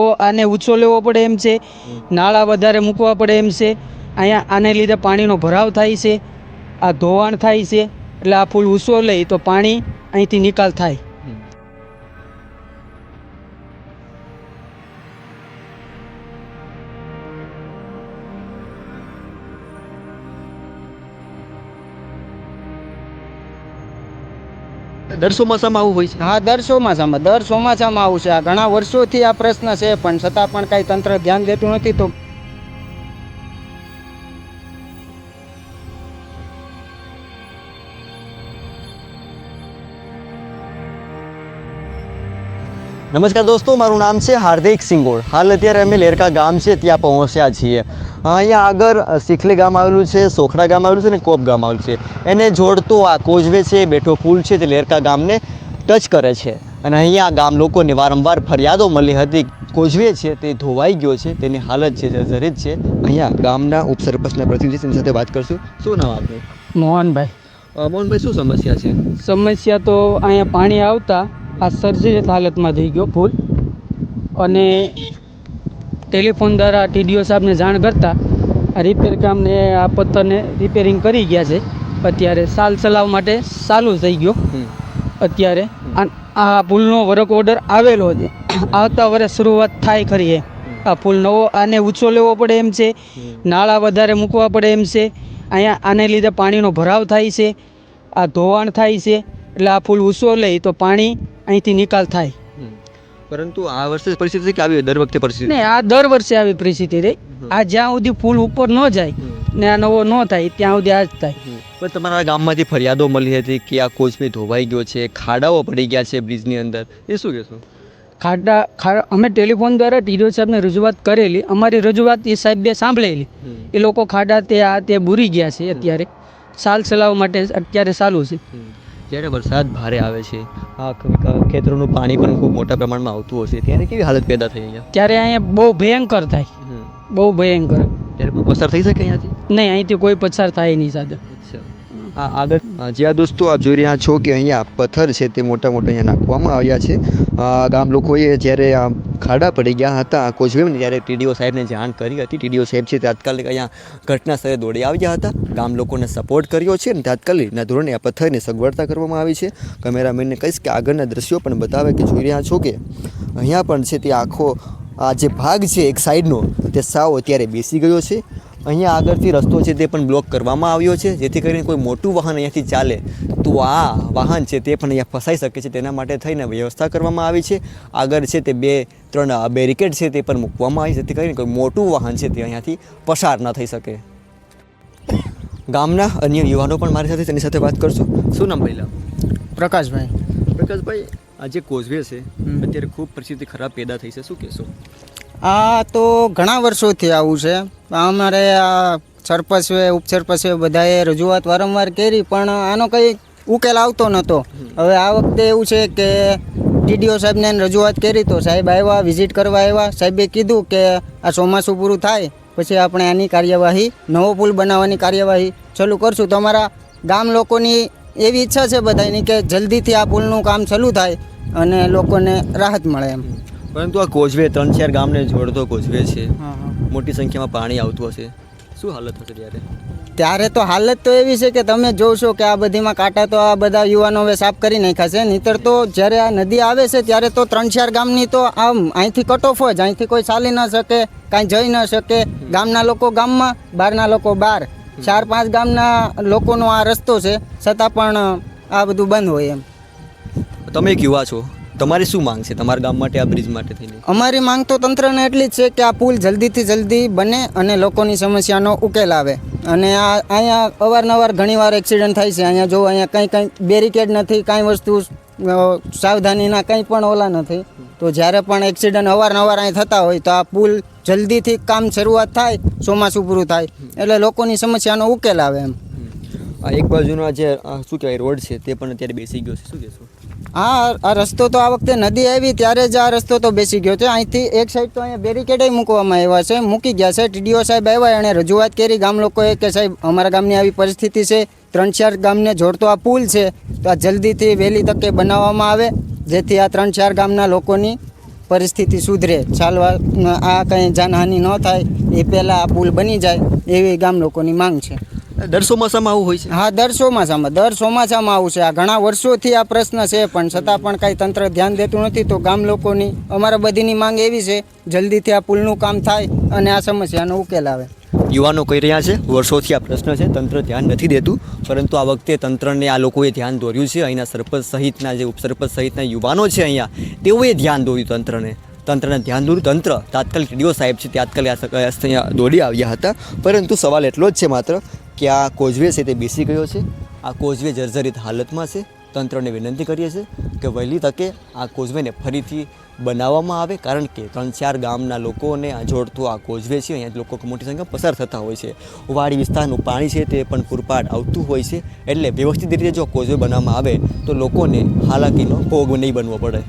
આને ઊંચો લેવો પડે એમ છે, નાળા વધારે મૂકવા પડે એમ છે, અહીંયા આને લીધે પાણીનો ભરાવ થાય છે, આ ધોવાણ થાય છે, એટલે આ ફૂલ ઊંચો લે તો પાણી અહીંથી નિકાલ થાય. દર ચોમાસામાં આવું હોય છે? હા, દર ચોમાસામાં દર ચોમાસામાં આવું છે. આ ઘણા વર્ષોથી આ પ્રશ્ન છે, પણ છતાં પણ કાંઈ તંત્ર ધ્યાન દેતું નથી તો નમસ્કાર દોસ્તો મારું નામ છે હાર્દિક સિંગોળ હાલ અત્યારે અમે લેરકા ગામ છે ત્યાં પહોંચ્યા છીએ. અહીંયા આગળ શીખલી ગામ આવેલું છે સોખડા ગામ આવેલું છે અને કોપ ગામ આવેલું છે. એને જોડતો આ કોઝવે છે બેઠો પુલ છે તે લેરકા ગામને ટચ કરે છે. અને અહીંયા ગામ લોકોને વારંવાર ફરિયાદો મળી હતી કોઝવે છે તે ધોવાઈ ગયો છે તેની હાલત છે જર્જરિત છે. અહીંયા ગામના ઉપસરપંચના પ્રતિનિધિ તેની સાથે વાત કરશું. શું નામ આપનું? મોહનભાઈ. મોહનભાઈ શું સમસ્યા છે? સમસ્યા તો અહીંયા પાણી આવતા આ સર્જરિત હાલતમાં થઈ ગયો ભૂલ અને ટેલિફોન દ્વારા ટીડીઓ સાહેબને જાણ કરતાં આ રિપેર કામને આ પથ્થરને રિપેરિંગ કરી ગયા છે. અત્યારે સાલ ચલાવ માટે ચાલુ થઈ ગયો. અત્યારે આ- આ પુલનો વર્ક ઓર્ડર આવેલો છે. આવતા વર્ષ શરૂઆત થાય ખરી એ. આ પુલ નવો આને ઊંચો લેવો પડે એમ છે. નાળા વધારે મૂકવા પડે એમ છે. અહીંયા આને લીધે પાણીનો ભરાવ થાય છે. આ ધોવાણ થાય છે. એટલે આ ફૂલ ઉછો લે તો પાણી અહીંથી નિકાલ થાય. પરંતુ આ વર્ષે પરિસ્થિતિ કે આવી દર વખતે પરિસ્થિતિ? ને આ દર વર્ષે આવી પરિસ્થિતિ રહી. આ જ્યાં સુધી ફૂલ ઉપર ન જાય ને આ નવો ન થાય ત્યાં સુધી આ જ થાય. પણ તમારા ગામમાંથી ફરિયાદો મળી હતી કે આ કોચમી ધોવાઈ ગયો છે ખાડાઓ પડી ગયા છે બ્રિજની અંદર. એ શું કહેશો? ખાડા ખાડા અમે ટેલિફોન દ્વારા ટીડીઓ સાહેબને રજૂઆત કરેલી. અમારી રજૂઆત એ સાહેબે સાંભળેલી. એ લોકો ખાડા તે આ તે બુરી ગયા છે અત્યારે. સાલ ચલાવવા માટે અત્યારે ચાલુ છે. જ્યારે વરસાદ ભારે આવે છે આ ખેતરોનું પાણી પણ ખૂબ મોટા પ્રમાણમાં આવતું હશે ત્યારે કેવી હાલત પેદા થઈ અહીંયા? ત્યારે અહીંયા બહુ ભયંકર થાય. બહુ ભયંકર. ત્યારે કોઈ પસાર થઈ શકે અહીંયાથી? નહીં અહીંથી કોઈ પસાર થાય નહીં સાધન. આ આગળ? જ્યાં દોસ્તો આપ જોઈ રહ્યા છો કે અહીંયા પથ્થર છે તે મોટા મોટા અહીંયા નાખવામાં આવ્યા છે. ગામ લોકોએ જ્યારે આ ખાડા પડી ગયા હતા. કોચવેમને જ્યારે ટીડીઓ સાહેબને જાણ કરી હતી, ટીડીઓ સાહેબ છે તાત્કાલિક અહીંયા ઘટના સ્થળે દોડી આવ્યા હતા. ગામ લોકોને સપોર્ટ કર્યો છે અને તાત્કાલિકના ધોરણે આ પથ્થરની સગવડતા કરવામાં આવી છે. કેમેરામેનને કહીશ કે આગળના દ્રશ્યો પણ બતાવે કે જોઈ રહ્યા છો કે અહીંયા પણ છે તે આખો આ જે ભાગ છે એક સાઈડનો તે સાવ અત્યારે બેસી ગયો છે. અહીંયા આગળથી રસ્તો છે તે પણ બ્લોક કરવામાં આવ્યો છે. જેથી કરીને કોઈ મોટું વાહન અહીંયાથી ચાલે તો આ વાહન છે તે પણ અહીંયા ફસાઈ શકે છે. તેના માટે થઈને વ્યવસ્થા કરવામાં આવી છે. આગળ છે તે બે ત્રણ બેરિકેડ છે તે પણ મૂકવામાં આવી છે. જેથી કરીને કોઈ મોટું વાહન છે તે અહીંયાથી પસાર ન થઈ શકે. ગામના અન્ય યુવાનો પણ મારી સાથે તેની સાથે વાત કરશું. શું નામ પહેલાં પ્રકાશભાઈ. પ્રકાશભાઈ આ જે કોઝવે છે અત્યારે ખૂબ પરિસ્થિતિ ખરાબ પેદા થઈ છે. શું કહેશો? આ તો ઘણા વર્ષોથી આવું છે. અમારે આ સરપંચે ઉપસરપંચે બધાએ રજૂઆત વારંવાર કરી, પણ આનો કંઈ ઉકેલ આવતો નહોતો. હવે આ વખતે એવું છે કે ટીડીઓ સાહેબને રજૂઆત કરી તો સાહેબ આવ્યા, વિઝિટ કરવા આવ્યા. સાહેબે કીધું કે આ ચોમાસું પૂરું થાય, પછી આપણે આની કાર્યવાહી, નવો પુલ બનાવવાની કાર્યવાહી ચાલુ કરશું. તો અમારા ગામ લોકોની એવી ઈચ્છા છે બધાની કે જલ્દીથી આ પુલનું કામ ચાલુ થાય અને લોકોને રાહત મળે એમ. પરંતુ આ કોઝવે ત્રણ ચાર ગામને જોડતો કોઝવે છે. મોટી સંખ્યામાં પાણી આવતું હશે. શું હાલત હશે ત્યારે? ત્યારે તો હાલત તો એવી છે કે તમે જોશો કે આ બધીમાં કાંટા તો આ બધા યુવાનો હવે સાફ કરી નાખ્યા છે. નહીતર તો જ્યારે આ નદી આવે છે ત્યારે તો ત્રણ ચાર ગામની તો આમ અહીંથી કટ ઓફ જ અહીંથી કોઈ ચાલી ન શકે કાંઈ જઈ ન શકે. ગામના લોકો ગામમાં બહારના લોકો બહાર. ચાર પાંચ ગામના લોકોનો આ રસ્તો છે. છતાં પણ આ બધું બંધ હોય એમ. તમે એક યુવા છો. તમારી શું માંગ છે તમારા ગામ માટે આ બ્રિજ માટે થઈને? અમારી માંગ તો તંત્રને એટલી જ છે કે આ પુલ જલ્દીથી જલ્દી બને અને લોકોની સમસ્યાનો ઉકેલ આવે. અને આ અહીંયા અવારનવાર ઘણીવાર એક્સિડન્ટ થાય છે. અહીંયા જો અહીંયા કંઈ કંઈ બેરિકેડ નથી કાંઈ વસ્તુ સાવધાનીના કંઈ પણ ઓલા નથી તો જ્યારે પણ એક્સિડન્ટ અવારનવાર અહીં થતા હોય તો આ પુલ જલ્દીથી કામ શરૂઆત થાય ચોમાસું પૂરું થાય. એટલે લોકોની સમસ્યાનો ઉકેલ આવે એમ. આ એક બાજુનો જે શું કહેવાય રોડ છે તે પણ અત્યારે બેસી ગયો છે. શું કહેશો? હા આ રસ્તો તો આ વખતે નદી આવી, ત્યારે જ આ રસ્તો તો બેસી ગયો છે. અહીંથી એક સાઈડ તો અહીંયા બેરિકેડે મૂકવામાં આવ્યા છે, મૂકી ગયા છે. ટીડીઓ સાહેબ આવ્યા, એણે રજૂઆત કરી ગામ લોકોએ કે સાહેબ, અમારા ગામની આવી પરિસ્થિતિ છે, ત્રણ ચાર ગામને જોડતો આ પુલ છે, તો આ જલ્દીથી વહેલી તકે બનાવવામાં આવે, જેથી આ ત્રણ ચાર ગામના લોકોની પરિસ્થિતિ સુધરે. ચાલવા, આ કંઈ જાનહાનિ ન થાય, એ પહેલાં આ પુલ બની જાય, એવી ગામ લોકોની માંગ છે. દર ચોમાસામાં આવું હોય છે? હા દર ચોમાસામાં દર ચોમાસામાં આવું છે. આ ઘણા વર્ષોથી આ પ્રશ્ન છે પણ છતાં પણ કાંઈ તંત્ર ધ્યાન દેતું નથી. તો ગામ લોકોની અમારા બધીની માંગ એવી છે જલ્દીથી આ પુલનું કામ થાય અને આ સમસ્યાનો ઉકેલ આવે. યુવાનો કહી રહ્યા છે વર્ષોથી આ પ્રશ્ન છે તંત્ર ધ્યાન નથી દેતું પરંતુ આ વખતે તંત્રને આ લોકોએ ધ્યાન દોર્યું છે. અહીંના સરપંચ સહિતના જે ઉપસરપંચ સહિતના યુવાનો છે અહીંયા તેઓએ ધ્યાન દોર્યું તંત્રને. તંત્રને ધ્યાન દૂર તંત્ર તાત્કાલિક ડીઓ સાહેબ છે તાત્કાલિક દોડી આવ્યા હતા. પરંતુ સવાલ એટલો જ છે માત્ર કે આ કોઝવે છે તે બેસી ગયો છે? આ કોઝવે જર્જરિત હાલતમાં છે. તંત્રને વિનંતી કરીએ છીએ કે વહેલી તકે આ કોઝવેને ફરીથી બનાવવામાં આવે, કારણ કે ત્રણ ચાર ગામના લોકોને આ જોડતો આ કોઝવે છે. અહીંયા લોકો મોટી સંખ્યામાં પસાર થતા હોય છે. વાડી વિસ્તારનું પાણી છે તે પણ પૂરપાટ આવતું હોય છે. એટલે વ્યવસ્થિત રીતે જો કોઝવે બનાવવામાં આવે, તો લોકોને હાલાકીનો ભોગ નહીં બનવો પડે.